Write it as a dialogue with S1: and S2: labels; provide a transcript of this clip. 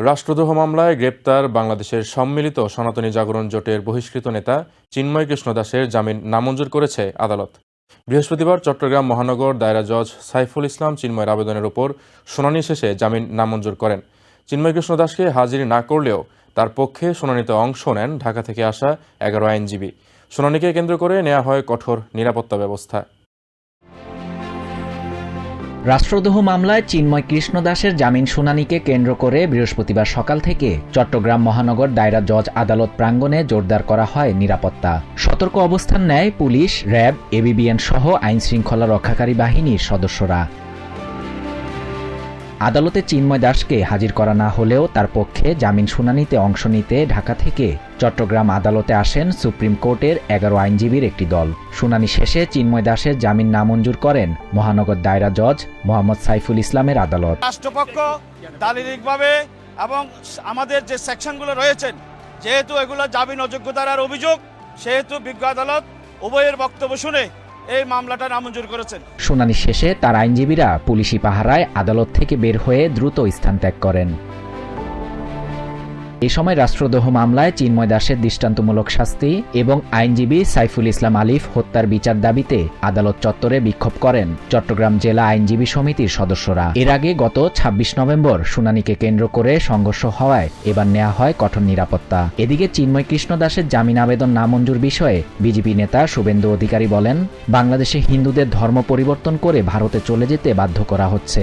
S1: রাষ্ট্রদ্রোহ মামলায় গ্রেপ্তার বাংলাদেশের সম্মিলিত সনাতনী জাগরণ জোটের বহিষ্কৃত নেতা চিন্ময় কৃষ্ণ দাসের জামিন নামঞ্জুর করেছে আদালত। বৃহস্পতিবার চট্টগ্রাম মহানগর দায়রা জজ সাইফুল ইসলাম চিন্ময়ের আবেদনের উপর শুনানি শেষে জামিন নামঞ্জুর করেন। চিন্ময় কৃষ্ণ দাসকে হাজির না করলেও তার পক্ষে শুনানিতে অংশ নেন ঢাকা থেকে আসা এগারো আইনজীবী। শুনানিকে কেন্দ্র করে নেওয়া হয় কঠোর নিরাপত্তা ব্যবস্থা।
S2: রাষ্ট্রদ্রোহ মামলায় চিন্ময় কৃষ্ণ দাসের জামিন শুনানিকে কেন্দ্র করে বৃহস্পতিবার সকাল থেকে চট্টগ্রাম মহানগর দায়রা জজ আদালত প্রাঙ্গণে জোরদার করা হয় নিরাপত্তা। সতর্ক অবস্থান নেয় পুলিশ, র্যাব, এবিবিএন সহ আইনশৃঙ্খলা রক্ষাকারী বাহিনীর সদস্যরা। আদালতে চিন্ময় দাসকে হাজির করা না হলেও তার পক্ষে জামিন শুনানিতে অংশ নিতে ঢাকা থেকে চট্টগ্রাম আদালতে আসেন সুপ্রিম কোর্টের এগারো আইনজীবীর একটি দল। শুনানি শেষে চিন্ময় দাসের জামিন নামঞ্জুর করেন মহানগর দায়রা জজ মোহাম্মদ সাইফুল ইসলামের আদালত।
S3: রাষ্ট্রপক্ষ দালিলিকভাবে এবং আমাদের যে সেকশনগুলো রয়েছেন, যেহেতু এগুলো জামিন অযোগ্য অযোগ্যতার অভিযোগ, সেহেতু বিজ্ঞ আদালত উভয়ের বক্তব্য শুনে এই মামলাটা নামঞ্জুর করেছেন।
S2: শুনানি শেষে তার আইনজীবীরা পুলিশি পাহারায় আদালত থেকে বের হয়ে দ্রুত স্থান ত্যাগ করেন। এই সময় রাষ্ট্রদ্রোহ মামলায় চিন্ময় দাসের দৃষ্টান্তমূলক শাস্তি এবং আইনজীবী সাইফুল ইসলাম আলিফ হত্যার বিচার দাবিতে আদালত চত্বরে বিক্ষোভ করেন চট্টগ্রাম জেলা আইনজীবী সমিতির সদস্যরা। এর আগে গত ২৬ নভেম্বর শুনানিকে কেন্দ্র করে সংঘর্ষ হওয়ায় এবার নেওয়া হয় কঠোর নিরাপত্তা। এদিকে চিন্ময় কৃষ্ণ দাসের জামিন আবেদন নামঞ্জুর বিষয়ে বিজেপি নেতা শুভেন্দু অধিকারী বলেন, বাংলাদেশে হিন্দুদের ধর্ম পরিবর্তন করে ভারতে চলে যেতে বাধ্য করা হচ্ছে।